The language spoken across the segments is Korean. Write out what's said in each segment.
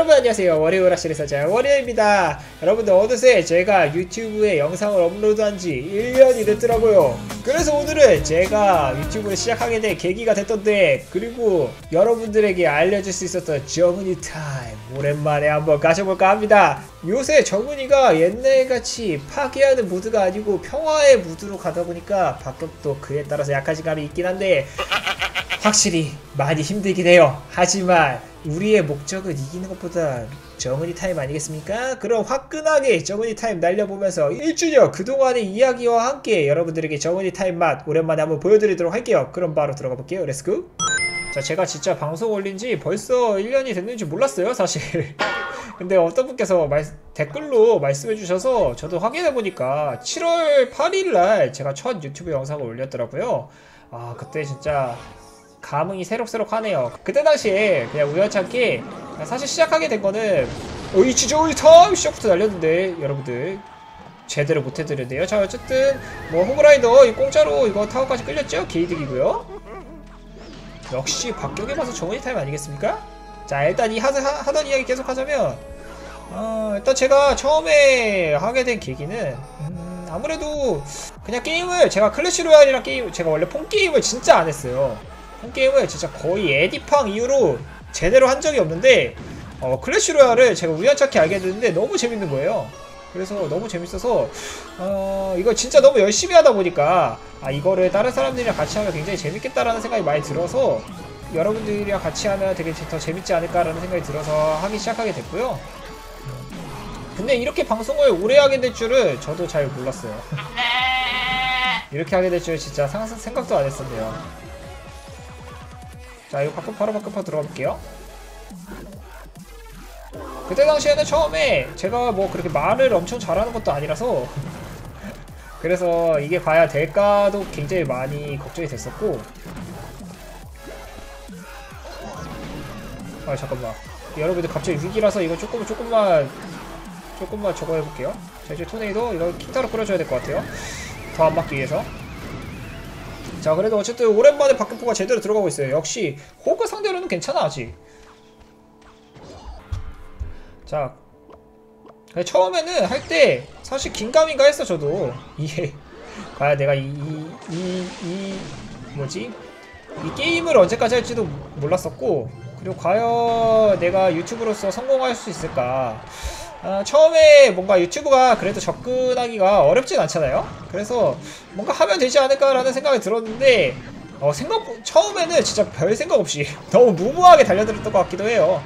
여러분 안녕하세요. 월요일 아실의 사자 월요일입니다. 여러분들 어느새 제가 유튜브에 영상을 업로드한 지 1년이 됐더라고요. 그래서 오늘은 제가 유튜브를 시작하게 된 계기가 됐던데 그리고 여러분들에게 알려줄 수 있었던 정은이 타임 오랜만에 한번 가져볼까 합니다. 요새 정은이가 옛날같이 파괴하는 무드가 아니고 평화의 무드로 가다 보니까 바뀌었도 그에 따라서 약해진 감이 있긴 한데 확실히 많이 힘들긴 해요. 하지만 우리의 목적은 이기는 것보다 정은이 타임 아니겠습니까? 그럼 화끈하게 정은이 타임 날려보면서 1주년 그동안의 이야기와 함께 여러분들에게 정은이 타임 맛 오랜만에 한번 보여드리도록 할게요. 그럼 바로 들어가 볼게요. 렛츠고! 자, 제가 진짜 방송 올린 지 벌써 1년이 됐는지 몰랐어요, 사실. 근데 어떤 분께서 말- 댓글로 말씀해 주셔서 저도 확인해 보니까 7월 8일 날 제가 첫 유튜브 영상을 올렸더라고요. 아, 그때 진짜 감흥이 새록새록하네요. 그때 당시에 그냥 우연찮게 사실 시작하게 된 거는 어이 지저이 타임 시작부터 날렸는데 여러분들 제대로 못 해드렸네요. 자 어쨌든 뭐 호그라이더 이 공짜로 이거 타워까지 끌렸죠? 개이득이고요. 역시 박격에 봐서 정원이 타임 아니겠습니까? 자 일단 이 하, 하, 하 던 이야기 계속 하자면 어, 일단 제가 처음에 하게 된 계기는 음, 아무래도 그냥 게임을 제가 클래시 로얄이랑 게임 제가 원래 폰 게임을 진짜 안 했어요. 폰 게임을 진짜 거의 에디팡 이후로 제대로 한 적이 없는데 어, 클래시 로얄을 제가 우연찮게 알게 됐는데 너무 재밌는 거예요. 그래서 너무 재밌어서 어, 이거 진짜 너무 열심히 하다 보니까 아 이거를 다른 사람들이랑 같이 하면 굉장히 재밌겠다라는 생각이 많이 들어서 여러분들이랑 같이 하면 되게 더 재밌지 않을까라는 생각이 들어서 하기 시작하게 됐고요. 근데 이렇게 방송을 오래 하게 될 줄은 저도 잘 몰랐어요. 이렇게 하게 될 줄 진짜 상상 생각도 안 했었네요. 자, 이거 바꿔 바로 바꿔 들어가 볼게요. 그때 당시에는 처음에 제가 뭐 그렇게 말을 엄청 잘하는 것도 아니라서 그래서 이게 과연 될까도 굉장히 많이 걱정이 됐었고. 아 잠깐만. 여러분들 갑자기 위기라서 이거 조금 조금만 조금만 저거 해볼게요. 자 이제 토네이도 이거 킹타로 끌어줘야 될 것 같아요. 더 안 맞기 위해서 자 그래도 어쨌든 오랜만에 박격포가 제대로 들어가고 있어요. 역시 호그 상대로는 괜찮아 아직. 자 처음에는 할 때 사실 긴가민가 했어 저도. 이게 과연 내가 이 이 이 이 뭐지? 이 게임을 언제까지 할지도 몰랐었고 그리고 과연 내가 유튜브로서 성공할 수 있을까 아, 처음에 뭔가 유튜브가 그래도 접근하기가 어렵진 않잖아요 그래서 뭔가 하면 되지 않을까라는 생각이 들었는데 어, 생각 처음에는 진짜 별 생각 없이 너무 무모하게 달려들었던 것 같기도 해요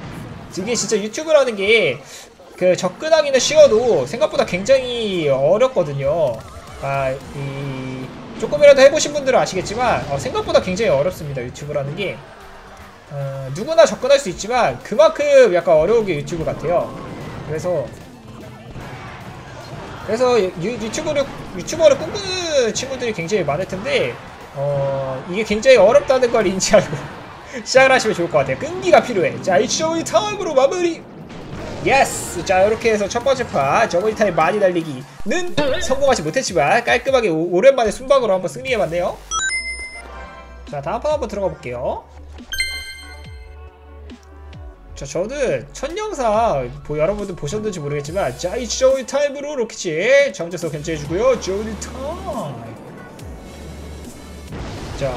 이게 진짜 유튜브라는 게 그 접근하기는 쉬워도 생각보다 굉장히 어렵거든요. 아, 이 조금이라도 해보신 분들은 아시겠지만 어, 생각보다 굉장히 어렵습니다. 유튜브라는 게 어, 누구나 접근할 수 있지만 그만큼 약간 어려운 게 유튜브 같아요. 그래서 그래서 유, 유튜브를 유튜버를 꿈꾸는 친구들이 굉장히 많을 텐데 어, 이게 굉장히 어렵다는 걸 인지하고 시작을 하시면 좋을 것 같아요. 끈기가 필요해. 자, 이쇼이 타임으로 마무리. 예스! 자 이렇게 해서 첫 번째 파 저번이 타임 많이 달리기는 성공하지 못했지만 깔끔하게 오, 오랜만에 순방으로 한번 승리해봤네요 자 다음 판 한번 들어가 볼게요 자 저는 첫 영상 뭐 여러분들 보셨는지 모르겠지만 자이 조이 타임으로 로키치 정재석 견제해주고요 조이 타임 자,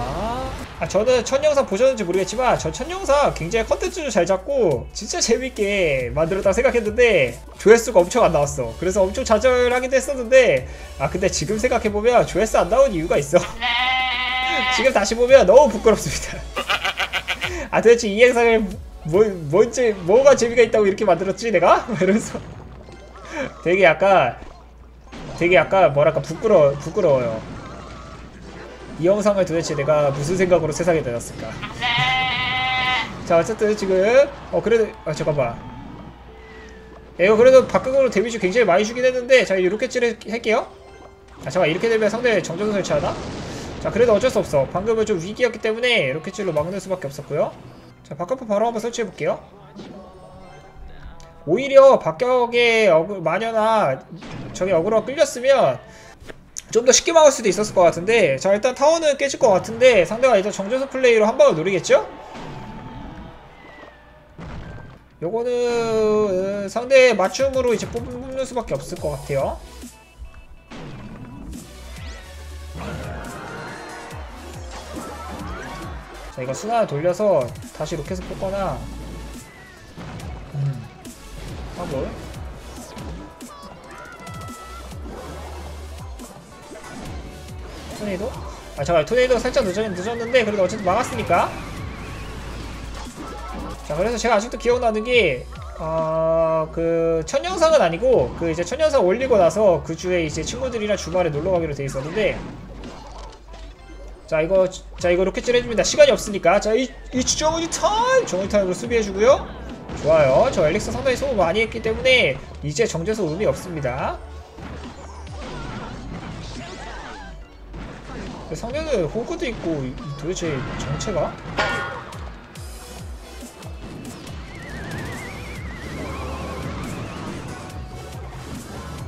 아, 저는 첫 영상 보셨는지 모르겠지만 저 첫 영상 굉장히 컨텐츠를 잘 잡고 진짜 재밌게 만들었다 생각했는데 조회수가 엄청 안 나왔어. 그래서 엄청 좌절하기도 했었는데 아 근데 지금 생각해보면 조회수 안 나온 이유가 있어. 지금 다시 보면 너무 부끄럽습니다. 아 도대체 이 영상을 뭐, 뭔지 뭐가 재미가 있다고 이렇게 만들었지 내가? 이러면서 되게 약간 되게 약간 뭐랄까 부끄러 부끄러워요. 이 영상을 도대체 내가 무슨 생각으로 세상에 내놨을까? 자 어쨌든 지금 어 그래도 아 잠깐만 이거 그래도 박근으로 데미지 굉장히 많이 주긴 했는데 자 이렇게 찌를 할게요 아 잠깐 이렇게 되면 상대 정전 설치하나? 자 그래도 어쩔 수 없어 방금은 좀 위기였기 때문에 이렇게 찔로 막는 수밖에 없었고요 자 박격포 바로 한번 설치해 볼게요 오히려 박격의 어그 마녀나 저기 어그로가 끌렸으면 좀 더 쉽게 막을 수도 있었을 것 같은데 자 일단 타워는 깨질 것 같은데 상대가 일단 정전수 플레이로 한 방을 노리겠죠? 요거는 어, 상대 맞춤으로 이제 뽑- 뽑는 수밖에 없을 것 같아요. 자 이거 순환을 돌려서 다시 로켓을 뽑거나 음. 화볼 토네이도? 아 잠깐 토네이도 살짝 늦었, 늦었는데 그래도 어쨌든 막았으니까 자 그래서 제가 아직도 기억나는 게 어, 그, 첫 영상은 아니고, 그 이제 첫 영상 올리고 나서 그 주에 이제 친구들이랑 주말에 놀러 가기로 돼 있었는데, 자, 이거, 자, 이거 로켓질 해줍니다. 시간이 없으니까. 자, 이, 이 정원이 타임! 정원이 타임으로 수비해주고요. 좋아요. 저 엘릭스 상당히 소모 많이 했기 때문에, 이제 정제소 의미 없습니다. 상대는 호그도 있고, 이- 도대체 정체가?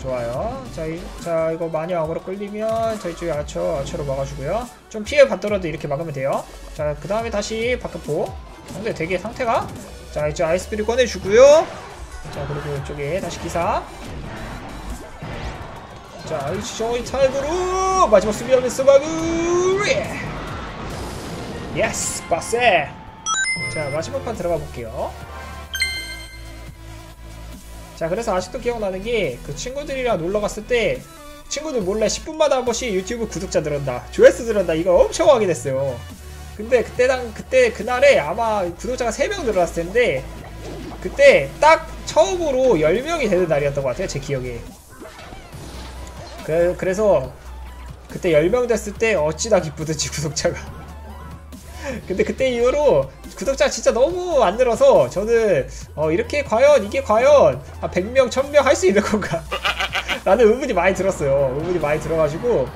좋아요. 자, 이, 자 이거 많이 악으로 끌리면 저희 쪽에 아처, 아처로 막아주고요. 좀 피해 받더라도 이렇게 막으면 돼요. 자, 그 다음에 다시 바깥포. 근데 되게 상태가 자, 이제 아이스피를 꺼내주고요. 자, 그리고 이쪽에 다시 기사. 자, 이 저희 타임으로 마지막 수비하면서 마무리! 예스! 빠세! 자, 마지막 판 들어가 볼게요. 자 그래서 아직도 기억나는 게 그 친구들이랑 놀러 갔을 때 친구들 몰래 10분마다 한 번씩 유튜브 구독자 늘었다 조회수 늘었다 이거 엄청 확인했어요. 근데 그때 당 그때 그날에 아마 구독자가 3명 늘어났을 텐데 그때 딱 처음으로 10명이 되는 날이었던 것 같아요 제 기억에. 그, 그래서 그때 10명 됐을 때 어찌나 기쁘든지 구독자가 근데 그때 이후로 구독자 진짜 너무 안 늘어서 저는 어, 이렇게 과연 이게 과연 한 100명, 1000명 할 수 있는 건가? 라는 의문이 많이 들었어요. 의문이 많이 들어가지고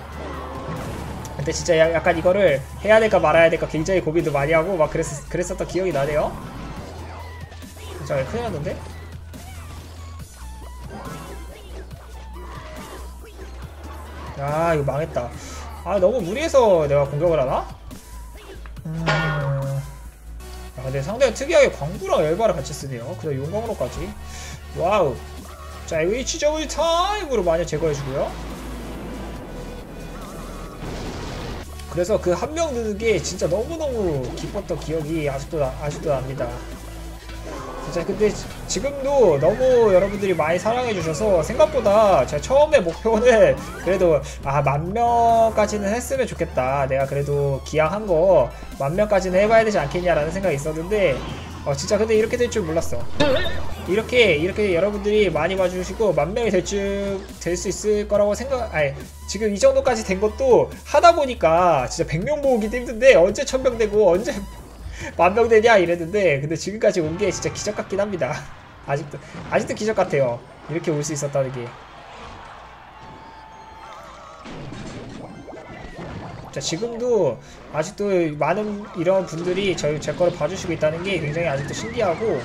근데 진짜 야- 약간 이거를 해야 될까 말아야 될까 굉장히 고민도 많이 하고 막 그랬, 그랬었던 기억이 나네요. 자, 큰일 났는데? 아, 이거 망했다. 아, 너무 무리해서 내가 공격을 하나? 음... 아, 근데 상대가 특이하게 광부랑 열바를 같이 쓰네요. 그다음 용광로까지. 와우. 자, 이거 H점을 타임으로 마녀 제거해주고요. 그래서 그 한 명 드는 게 진짜 너무너무 기뻤던 기억이 아직도, 나- 아직도 납니다. 진짜 근데 지- 지금도 너무 여러분들이 많이 사랑해주셔서 생각보다 제가 처음에 목표는 그래도 아 만 명까지는 했으면 좋겠다. 내가 그래도 기약한 거 만 명까지는 해봐야 되지 않겠냐라는 생각이 있었는데 어 진짜 근데 이렇게 될 줄 몰랐어. 이렇게 이렇게 여러분들이 많이 봐주시고 만 명이 될 줄 될 수 있을 거라고 생각 아니 지금 이 정도까지 된 것도 하다 보니까 진짜 100명 모으기도 힘든데 언제 1000명 되고 언제 만명 되냐 이랬는데 근데 지금까지 온 게 진짜 기적 같긴 합니다. 아직도 아직도 기적 같아요. 이렇게 올 수 있었다는 게. 자 지금도 아직도 많은 이런 분들이 저희 제 거를 봐주시고 있다는 게 굉장히 아직도 신기하고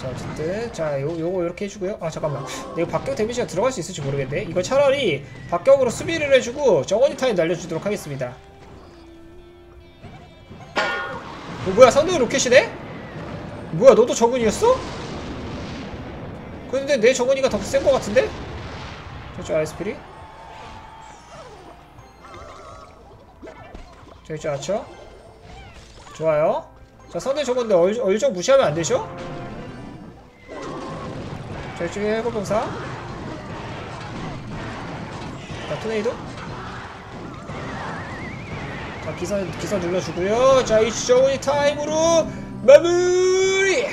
자 어쨌든 자 요, 요거 이렇게 해주고요 아 잠깐만 이거 박격 데미지가 들어갈 수 있을지 모르겠네 이거 차라리 박격으로 수비를 해주고 정원이 타임 날려주도록 하겠습니다 어, 뭐야 상대 로켓이네? 뭐야 너도 정은이었어? 근데 내 정은이가 더센거 같은데? 저쪽 아이스피리 저기 저 아쳐 좋아요 자 상대 저건데 얼, 얼정 무시하면 안 되죠? 저쪽에 해고병사 자 토네이도 자 기사 기사 눌러주고요. 자 이 저우니 타임으로 마무리!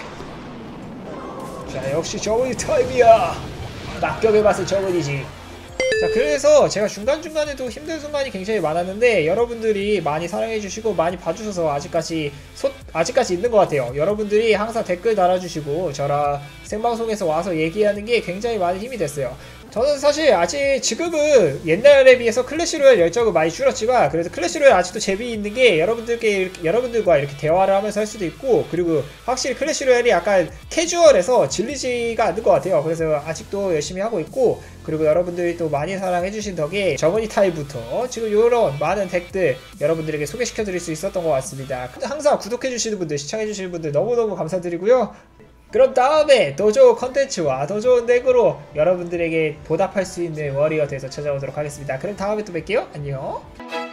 자 역시 저우니 타임이야. 낙격의 맛은 저우니지. 자 그래서 제가 중간중간에도 힘든 순간이 굉장히 많았는데 여러분들이 많이 사랑해주시고 많이 봐주셔서 아직까지 소, 아직까지 있는 것 같아요. 여러분들이 항상 댓글 달아주시고 저랑 생방송에서 와서 얘기하는 게 굉장히 많은 힘이 됐어요 저는 사실 아직 지금은 옛날에 비해서 클래시 로얄 열정은 많이 줄었지만 그래도 클래시 로얄 아직도 재미있는 게 여러분들께 여러분들과 이렇게 대화를 하면서 할 수도 있고 그리고 확실히 클래시 로얄이 약간 캐주얼해서 질리지가 않는 것 같아요. 그래서 아직도 열심히 하고 있고 그리고 여러분들이 또 많이 사랑해주신 덕에 저머니 타임부터 지금 이런 많은 덱들 여러분들에게 소개시켜드릴 수 있었던 것 같습니다. 항상 구독해주시는 분들 시청해주시는 분들 너무너무 감사드리고요. 그럼 다음에 더 좋은 컨텐츠와 더 좋은 덱으로 여러분들에게 보답할 수 있는 워리어 돼서 찾아오도록 하겠습니다. 그럼 다음에 또 뵐게요. 안녕.